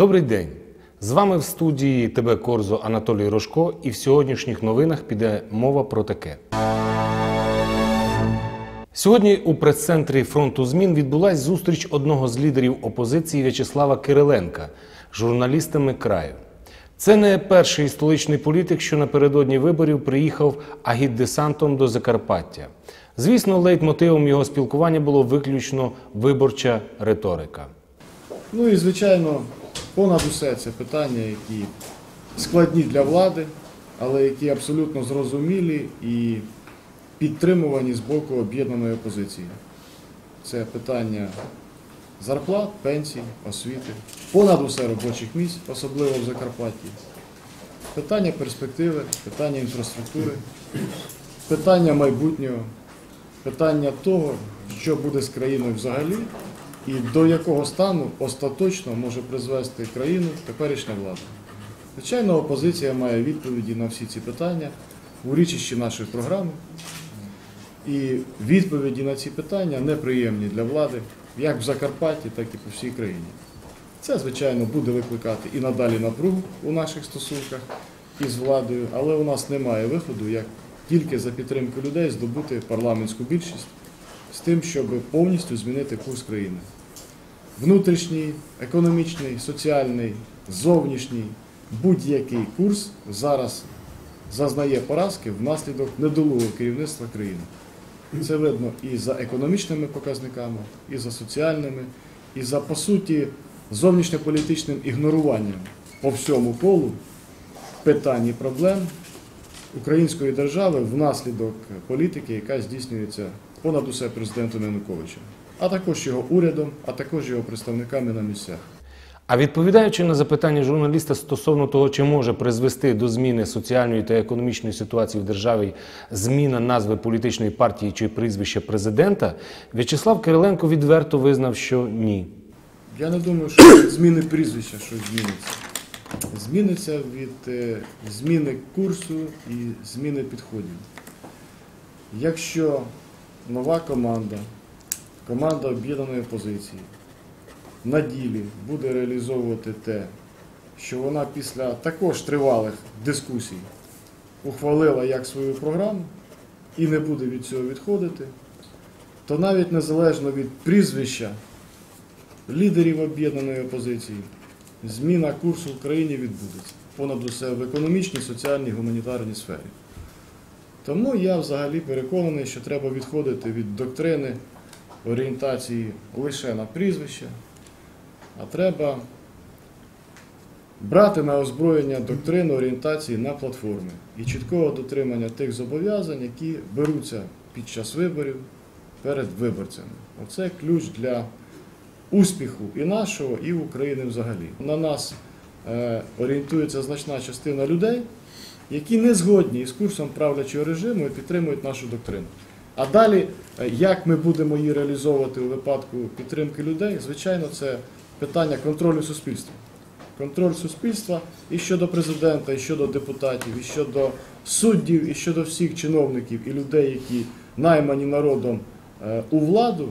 Добрий день! З вами в студії ТБ Корзо Анатолій Рожко, і в сьогоднішніх новинах піде мова про таке. Сьогодні у прес-центрі фронту змін відбулася зустріч одного з лідерів опозиції В'ячеслава Кириленка з журналістами краю. Це не перший столичний політик, що напередодні виборів приїхав агітдесантом до Закарпаття. Звісно, лейтмотивом його спілкування було виключно виборча риторика. Ну і звичайно, понад усе це питання, які складні для влади, але які абсолютно зрозумілі і підтримувані з боку об'єднаної опозиції. Це питання зарплат, пенсій, освіти, понад усе робочих місць, особливо в Закарпатті. Питання перспективи, питання інфраструктури, питання майбутнього, питання того, що буде з країною взагалі, і до якого стану остаточно може призвести країну теперішня влада. Звичайно, опозиція має відповіді на всі ці питання у річищі нашої програми. І відповіді на ці питання неприємні для влади, як в Закарпатті, так і по всій країні. Це, звичайно, буде викликати і надалі напругу у наших стосунках із владою, але у нас немає виходу, як тільки за підтримки людей здобути парламентську більшість з тим, щоб повністю змінити курс країни. Внутрішній, економічний, соціальний, зовнішній, будь-який курс зараз зазнає поразки внаслідок недолугого керівництва країни. Це видно і за економічними показниками, і за соціальними, і за, по суті, зовнішньополітичним ігноруванням по всьому колу питань і проблем української держави внаслідок політики, яка здійснюється понад усе президентом Януковичем, а також його урядом, а також його представниками на місцях. А відповідаючи на запитання журналіста стосовно того, чи може призвести до зміни соціальної та економічної ситуації в державі зміна назви політичної партії чи прізвища президента, В'ячеслав Кириленко відверто визнав, що ні. Я не думаю, що від зміни прізвища щось зміниться. Зміниться від е, зміни курсу і зміни підходів. Якщо нова команда, команда об'єднаної опозиції, на ділі буде реалізовувати те, що вона після також тривалих дискусій ухвалила як свою програму і не буде від цього відходити, то навіть незалежно від прізвища лідерів об'єднаної опозиції, зміна курсу в країні відбудеться. Понад усе в економічній, соціальній, гуманітарній сфері. Тому я взагалі переконаний, що треба відходити від доктрини орієнтації лише на прізвище, а треба брати на озброєння доктрину орієнтації на платформи і чіткого дотримання тих зобов'язань, які беруться під час виборів перед виборцями. Оце ключ для успіху і нашого, і України взагалі. На нас е, орієнтується значна частина людей, які не згодні із курсом правлячого режиму і підтримують нашу доктрину. А далі, е, як ми будемо її реалізовувати у випадку підтримки людей, звичайно, це питання контролю суспільства. Контроль суспільства і щодо президента, і щодо депутатів, і щодо суддів, і щодо всіх чиновників і людей, які наймані народом е, у владу,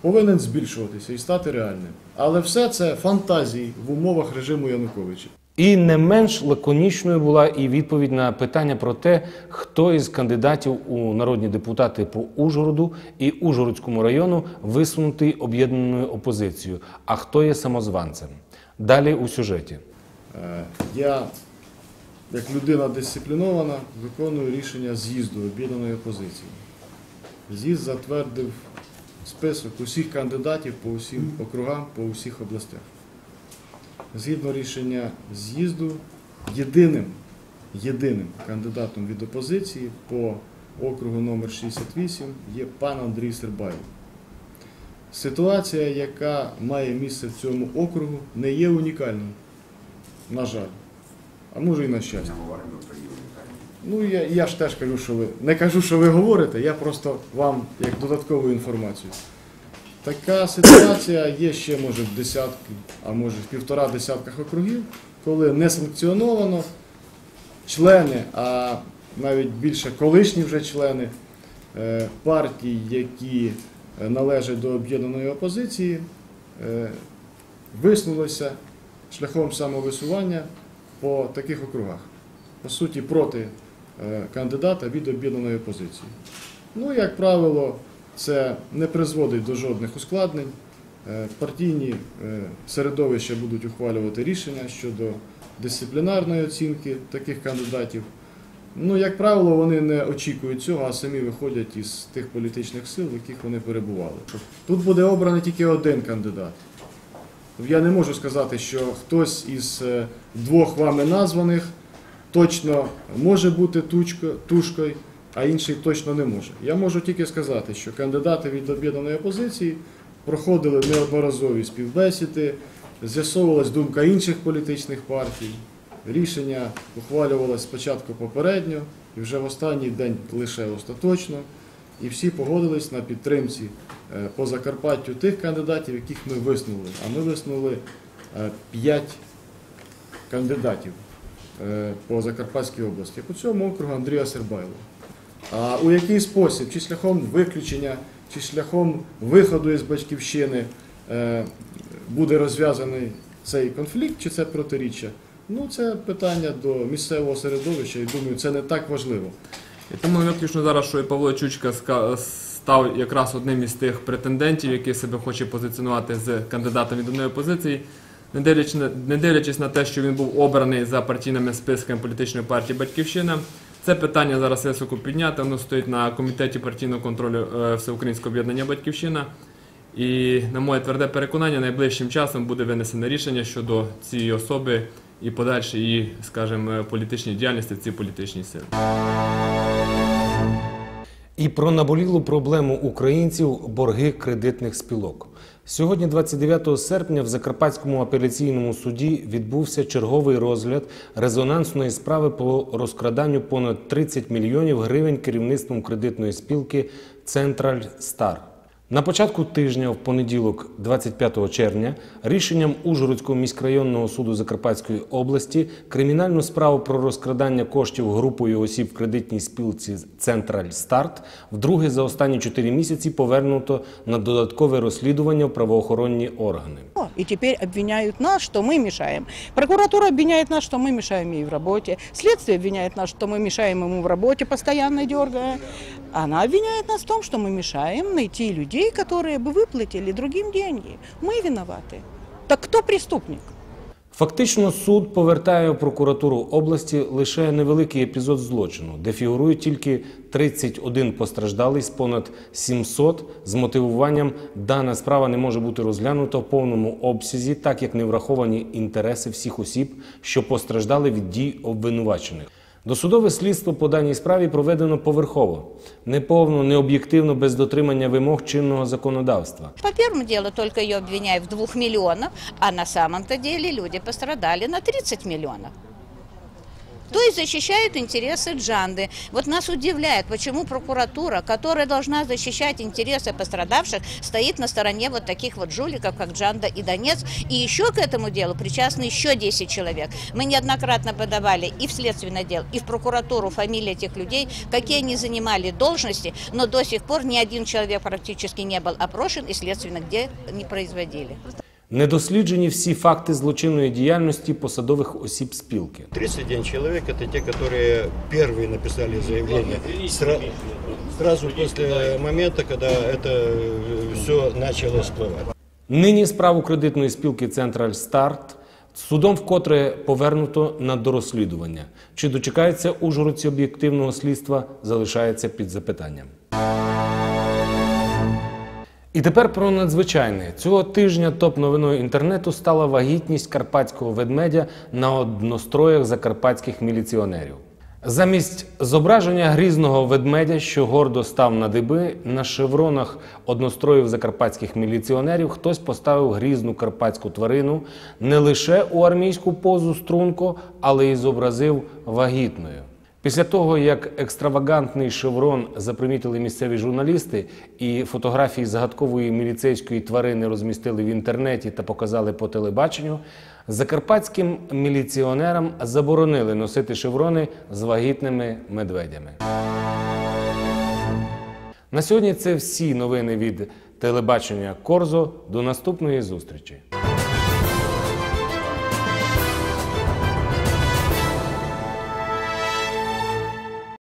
повинен збільшуватися і стати реальним. Але все це фантазії в умовах режиму Януковича. І не менш лаконічною була і відповідь на питання про те, хто із кандидатів у народні депутати по Ужгороду і Ужгородському району висунутий об'єднаною опозицією, а хто є самозванцем. Далі у сюжеті. Е, Я, як людина дисциплінована, виконую рішення з'їзду об'єднаної опозиції. З'їзд затвердив список усіх кандидатів по усім округам, по усіх областях. Згідно рішення з'їзду, єдиним, єдиним кандидатом від опозиції по округу номер 68 є пан Андрій Сербайло. Ситуація, яка має місце в цьому округу, не є унікальною. На жаль. А може і на щастя. Ну, я, я ж теж кажу, що ви. Не кажу, що ви говорите, я просто вам як додаткову інформацію. Така ситуація є ще, може, в десятки, а може в півтора десятках округів, коли не санкціоновано члени, а навіть більше колишні вже члени е, партій, які належать до об'єднаної опозиції, е, виснулися шляхом самовисування по таких округах. По суті, проти е, кандидата від об'єднаної опозиції. Ну, як правило, це не призводить до жодних ускладнень. Е, Партійні е, середовища будуть ухвалювати рішення щодо дисциплінарної оцінки таких кандидатів. Ну, як правило, вони не очікують цього, а самі виходять із тих політичних сил, в яких вони перебували. Тут буде обраний тільки один кандидат. Я не можу сказати, що хтось із е, двох вами названих точно може бути тушкою, а інший точно не може. Я можу тільки сказати, що кандидати від об'єднаної опозиції проходили неодноразові співбесіди, з'ясовувалась думка інших політичних партій. Рішення ухвалювалось спочатку попередньо і вже в останній день лише остаточно. І всі погодились на підтримці е, по Закарпаттю тих кандидатів, яких ми виснули. А ми виснули е, п'ять кандидатів е, по Закарпатській області. По цьому округу Андрія Сербайло. А у який спосіб, чи шляхом виключення, чи шляхом виходу із батьківщини е, буде розв'язаний цей конфлікт, чи це протиріччя? Ну, це питання до місцевого середовища, і думаю, це не так важливо. І тому виключно зараз, що і Павло Чучка став якраз одним із тих претендентів, який себе хоче позиціонувати з кандидатом від одної позиції, не дивлячись не дивлячись на те, що він був обраний за партійними списками політичної партії Батьківщина. Це питання зараз високо підняте, воно стоїть на комітеті партійного контролю е, Всеукраїнського об'єднання Батьківщина. І на моє тверде переконання, найближчим часом буде винесено рішення щодо цієї особи і подальшої її, скажімо, політичній діяльності в цій політичній силі. І про наболілу проблему українців борги кредитних спілок. Сьогодні, 29 серпня, в Закарпатському апеляційному суді відбувся черговий розгляд резонансної справи по розкраданню понад 30 мільйонів гривень керівництвом кредитної спілки Централь Стар. На початку тижня, в понеділок, 25 червня, рішенням Ужгородського міськрайонного суду Закарпатської області кримінальну справу про розкрадання коштів групою осіб в кредитній спілці Централь Старт вдруге за останні 4 місяці повернуто на додаткове розслідування в правоохоронні органи. И теперь обвиняют нас, что мы мешаем. Прокуратура обвиняет нас, что мы мешаем ей в работе. Следствие обвиняет нас, что мы мешаем ему в работе, постоянно дергая. Она обвиняет нас в том, что мы мешаем найти людей, которые бы выплатили другим деньги. Мы виноваты. Так кто преступник? Фактично, суд повертає в прокуратуру області лише невеликий епізод злочину, де фігурують тільки 31 постраждалий з понад 700 з мотивуванням дана справа не може бути розглянута в повному обсязі, так як не враховані інтереси всіх осіб, що постраждали від дій обвинувачених. Досудове слідство по даній справі проведено поверхово, неповно, необ'єктивно, без дотримання вимог чинного законодавства. По першому ділу только її обвиняють в 2 мільйонах, а на самом-то ділі люди пострадали на 30 миллионов. То есть защищают интересы Джанды. Вот нас удивляет, почему прокуратура, которая должна защищать интересы пострадавших, стоит на стороне вот таких вот жуликов, как Джанда и Донец. И еще к этому делу причастны еще 10 человек. Мы неоднократно подавали и в следственное дело, и в прокуратуру фамилии этих людей, какие они занимали должности, но до сих пор ни один человек практически не был опрошен и следственно где не производили. Недосліджені всі факти злочинної діяльності посадових осіб спілки. 31 человек это те, которые первые написали заявление Сра- сразу после момента, когда это все начало всплывать. Нині справу кредитної спілки Централь Старт судом вкотре повернуто на дорозслідування. Чи дочекаються ужгородці об'єктивного слідства, залишається під запитанням. І тепер про надзвичайне. Цього тижня топ-новиною інтернету стала вагітність карпатського ведмедя на одностроях закарпатських міліціонерів. Замість зображення грізного ведмедя, що гордо став на диби, на шевронах одностроїв закарпатських міліціонерів хтось поставив грізну карпатську тварину не лише у армійську позу струнко, але й зобразив вагітною. Після того, як екстравагантний шеврон запримітили місцеві журналісти і фотографії загадкової міліцейської тварини розмістили в інтернеті та показали по телебаченню, закарпатським міліціонерам заборонили носити шеврони з вагітними медведями. На сьогодні це всі новини від телебачення Корзо. До наступної зустрічі.